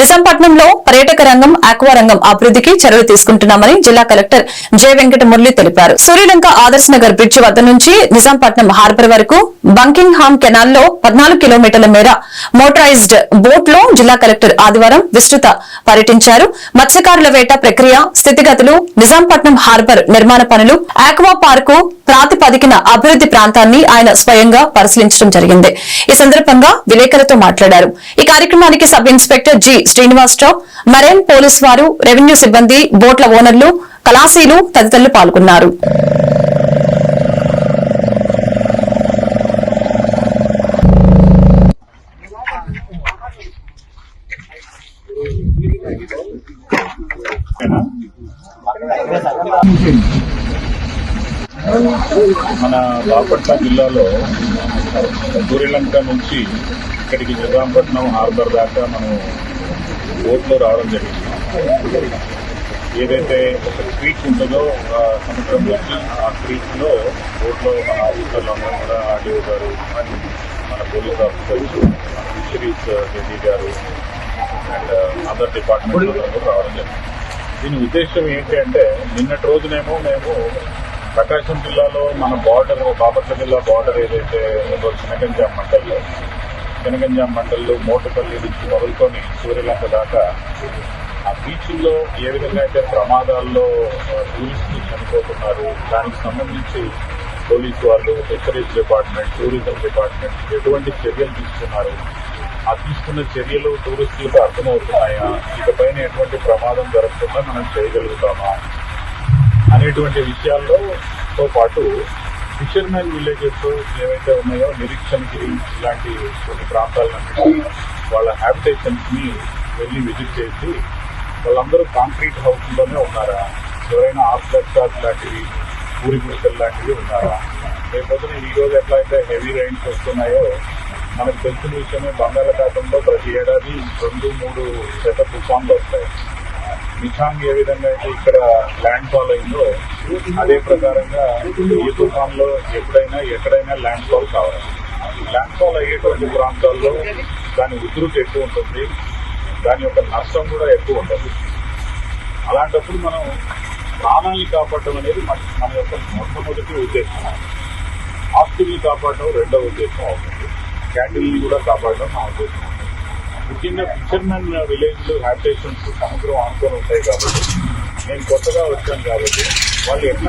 నిజాంపట్నంలో పర్యాటక రంగం ఆక్వా రంగం అభివృద్ధికి చర్యలు తీసుకుంటున్నామని జిల్లా కలెక్టర్ జె వెంకట మురళి తెలిపారు. సూర్యలంక ఆదర్శ నగర్ బ్రిడ్జ్ వద్ద నుంచి నిజాంపట్నం హార్బర్ వరకు బంకింగ్ హామ్ కెనాల్లో పద్నాలుగు కిలోమీటర్ల మేర మోటరైజ్డ్ బోట్లో జిల్లా కలెక్టర్ ఆదివారం విస్తృత పర్యటించారు. మత్స్యకారుల వేట ప్రక్రియ స్థితిగతులు నిజాంపట్నం హార్బర్ నిర్మాణ పనులు ఆక్వా పార్కు ప్రాతిపదికన అభివృద్ది ప్రాంతాన్ని ఆయన స్వయంగా పరిశీలించడం జరిగింది. ఈ సందర్భంగా విలేకరులతో మాట్లాడారు. ఈ కార్యక్రమానికి sub inspector G Srinivasarao marine police వారు రెవెన్యూ సిబ్బంది బోట్ల ఓనర్లు కళాశీలు తదితరులు పాల్గొన్నారు. మన బాపట్ల జిల్లాలో సూర్యలంక నుంచి ఇక్కడికి నిజాంపట్నం హార్బర్ దాకా మనం బోట్లో రావడం జరిగింది. ఏదైతే ఒక క్రీక్ ఉంటుందో ఆ సముద్రం ఆ క్రీక్లో బోట్లో మన ఆఫీసర్లు అందరూ కూడా ఆర్డీఓ గారు మన పోలీస్ ఆఫీసర్స్ ఫిషరీస్ రెడ్డి గారు అండ్ అదర్ డిపార్ట్మెంట్ రావడం జరిగింది. దీని ఉద్దేశం ఏంటి అంటే నిన్నటి రోజునేమో మేము ప్రకాశం జిల్లాలో మన బార్డర్ బాపట్ల జిల్లా బార్డర్ ఏదైతే చిన్నగంజా చినగంజాం మండల్లో చినగంజాం మండల్లో మోటపల్లి నుంచి మొదలుకొని సూర్యలంక దాకా ఆ బీచ్ల్లో ఏ విధంగా అయితే ప్రమాదాల్లో టూరిస్టులు చనిపోతున్నారు దానికి సంబంధించి పోలీసు వాళ్ళు ఫిషరీస్ డిపార్ట్మెంట్ టూరిజం డిపార్ట్మెంట్ ఎటువంటి చర్యలు తీసుకున్నారు? ఆ తీసుకున్న చర్యలు టూరిస్టులకు అర్థమవుతున్నాయా? ఇకపైన ఎటువంటి ప్రమాదం జరగకుండా మనం చేయగలుగుతామా? అనేటువంటి విషయాల్లో తో పాటు ఫిషర్మెన్ విలేజెస్ ఏవైతే ఉన్నాయో నిరీక్షణగిరి ఇలాంటి కొన్ని ప్రాంతాలన్నింటినీ వాళ్ళ హ్యాబిటేషన్స్ని వెళ్ళి విజిట్ చేసి వాళ్ళందరూ కాంక్రీట్ హౌస్లోనే ఉన్నారా? ఎవరైనా ఆర్కిటెక్చర్ లాంటివి పూరి గుడిసెల్ లాంటివి ఉన్నారా? లేకపోతే ఈరోజు ఎట్లా అయితే హెవీ రైన్స్ వస్తున్నాయో మనకు తెలిసిన విషయమే బంగాళాఖాతంలో ప్రతి ఏడాది రెండు మూడు శత తుఫాన్లు వస్తాయి. నిషాంగ్ ఏ విధంగా అయితే ఇక్కడ ల్యాండ్ ఫాల్ అయిందో అదే ప్రకారంగా ఈ తుఫాన్లో ఎప్పుడైనా ఎక్కడైనా ల్యాండ్ ఫాల్ కావాలి. ల్యాండ్ ఫాల్ అయ్యేటువంటి ప్రాంతాల్లో దాని ఉధృతి ఎక్కువ ఉంటుంది. దాని యొక్క నష్టం కూడా ఎక్కువ ఉంటుంది. అలాంటప్పుడు మనం ప్రాణాన్ని కాపాడటం అనేది మన మన యొక్క మొట్టమొదటి ఉద్దేశం. ఆస్తుల్ని కాపాడటం రెండవ ఉద్దేశం అవుతుంది. క్యాండిల్ని కూడా కాపాడటం నా ఉద్దేశం. అవుతుంది ముఖ్యంగా ఫిషర్మెన్ విలేజ్ హ్యాబిటేషన్స్ సముద్రం ఆనుకొని ఉంటాయి కాబట్టి నేను కొత్తగా వచ్చాను కాబట్టి వాళ్ళు ఎట్లా